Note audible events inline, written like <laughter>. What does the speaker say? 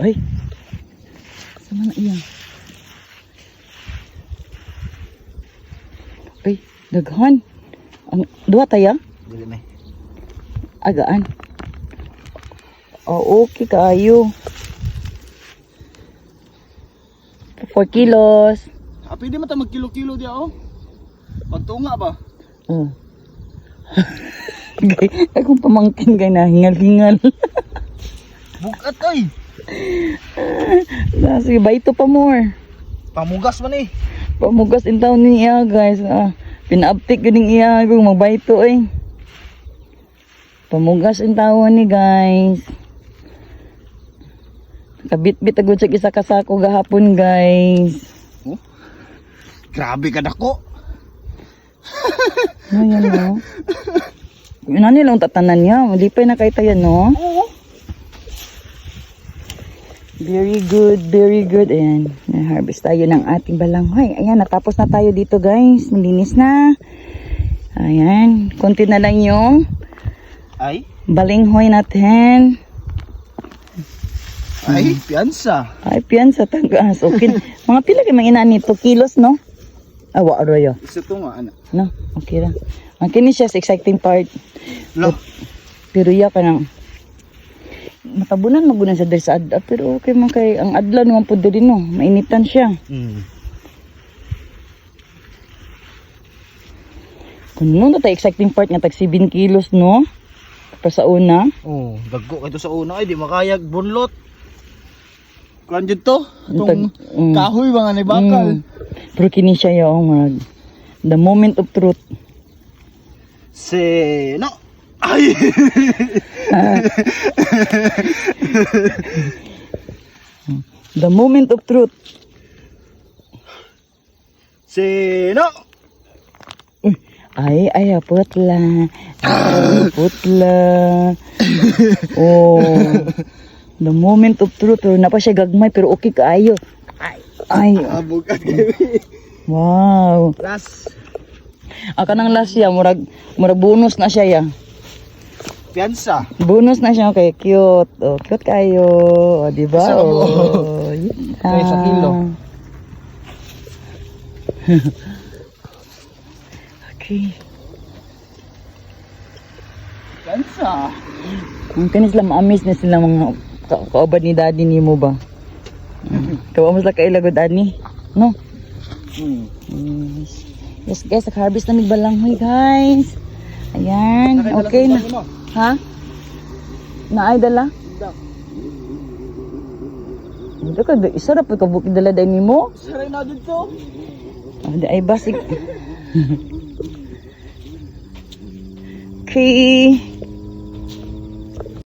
Ay. Sama na iya. Ay, daghan. Ang duha taya? Dili may. Agaan. Oh, okay kayo. 4 kilos. Ah, pwede man ta magkilo-kilo diya oh. Pagtunga ba? Oh. <laughs> Gay, akong pamangkin gay na hingal-hingal. Bukat ay. Na, Sige, baito pa more. Pamugas man eh. Pamugas in town niya guys. Ah, pinaaptik ganing iya kung magbaito eh. Pamugas in taon ni guys. Kabit-bit agad sa isa kasako gahapon guys. Grabe ka dako. Ano yan no? <laughs> Yun na nilang tatanan niya. Malipay na kay tayo no? Oo. Very good, very good. Ayan, na-harvest tayo ng ating balanghoy. Ayan, natapos na tayo dito guys. Malinis na. Ayan, konti na lang yung Ay. balinghoy natin. Ay, piyansa. Ay, piyan sa tagas. Okay. <laughs> Mga pila kayo mga nito? Kilos, no? Awa, aroyo. Isa to nga ana. No, okay lang. Ang kini siya exciting part. Lo. Pero iya ka nang matabunan magunan sa diri sa adda pero okay man kay ang adlaw naman pud diri no mainitan siya Mm. kuno na tay exciting part nga tag 7 kilos no pa sa una Oh, dagko kay sa una ay di makayag bunlot. Kuan jud to? Itong Tag- mm. kahoy nga ni bakal. Mm. pero kini siya yung mag the moment of truth Se no. Ay. <laughs> the moment of truth. Se no. ay ay ah, putla. Ay putla. Oh. The moment of truth pero napa siya gagmay pero okay kaayo. Ay Abog at wow. Last. Ah, kanang last siya, murag, murag bonus na siya ya. Piyansa. Bonus na siya, kay cute. Oh, cute kayo. O, di ba? Isa mo. Oh, na. <laughs> Ay, sa kilo. <laughs> okay. Piyansa. Ang kanis lang maamis na sila mga ka kaubad ni daddy ni mo ba? Kawa mo sila kailagod ani? No? Hmm. Yes. Yes guys, nag-harvest na balanghoy guys. Ayan, okay na. Ha? Naay dala? Dito ka, isa ra pa ka bukid dala dahil mo. Saray na dito. Ah, di ay basig. <laughs> okay.